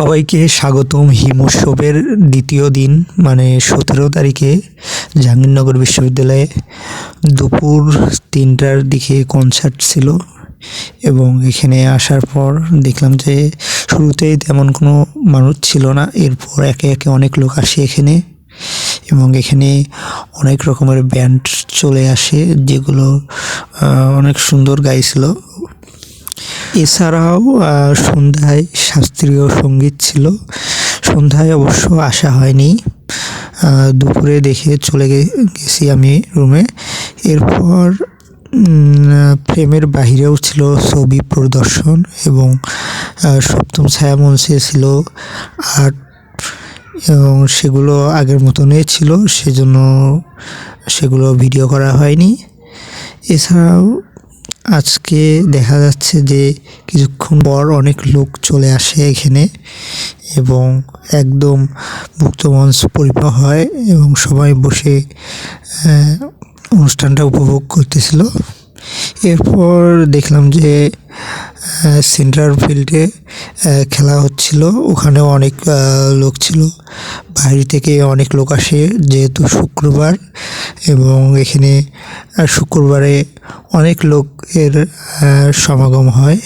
সবাইকে স্বাগতম হিমোৎসবের দ্বিতীয় দিন মানে সতেরো তারিখে জাহাঙ্গীরনগর বিশ্ববিদ্যালয়ে দুপুর তিনটার দিকে কনসার্ট ছিল এবং এখানে আসার পর দেখলাম যে শুরুতেই তেমন কোনো মানুষ ছিল না। এরপর একে একে অনেক লোক আসে এখানে এবং এখানে অনেক রকমের ব্যান্ড চলে আসে যেগুলো অনেক সুন্দর গাইছিল। এছাড়াও সন্ধ্যায় শাস্ত্রীয় সংগীত ছিল। সন্ধ্যায় অবশ্য আসা হয়নি। দুপুরে দেখে চলে গেছি আমি রুমে। এরপর উম, ফ্রেমের বাহিরেও ছিল ছবি প্রদর্শন এবং সপ্তম ছায়া মঞ্চে ছিল আর্ট এবং সেগুলো আগের মতনই ছিল সেজন্য সেগুলো ভিডিও করা হয়নি। এছাড়াও আজকে দেখা যাচ্ছে যে কিছুক্ষণ পর অনেক লোক চলে আসে এখানে এবং একদম মুক্ত মঞ্চ পরিপূর্ণ হয় এবং সবাই বসে অনুষ্ঠানটা উপভোগ করতেছিল। এরপর দেখলাম যে সেন্ট্রাল ফিল্ডে খেলা হচ্ছিল। ওখানেও অনেক লোক ছিল। বাইরে থেকে অনেক লোক আসে। যেহেতু শুক্রবার এবং এখানে শুক্রবারে অনেক লোক এর সমাগম হয়।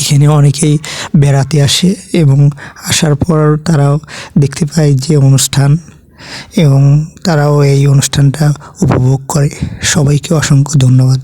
এখানে অনেকেই বেড়াতে আসে এবং আসার পর তারাও দেখতে পায় যে অনুষ্ঠান এবং তারাও এই অনুষ্ঠানটা উপভোগ করে। সবাইকে অসংখ্য ধন্যবাদ।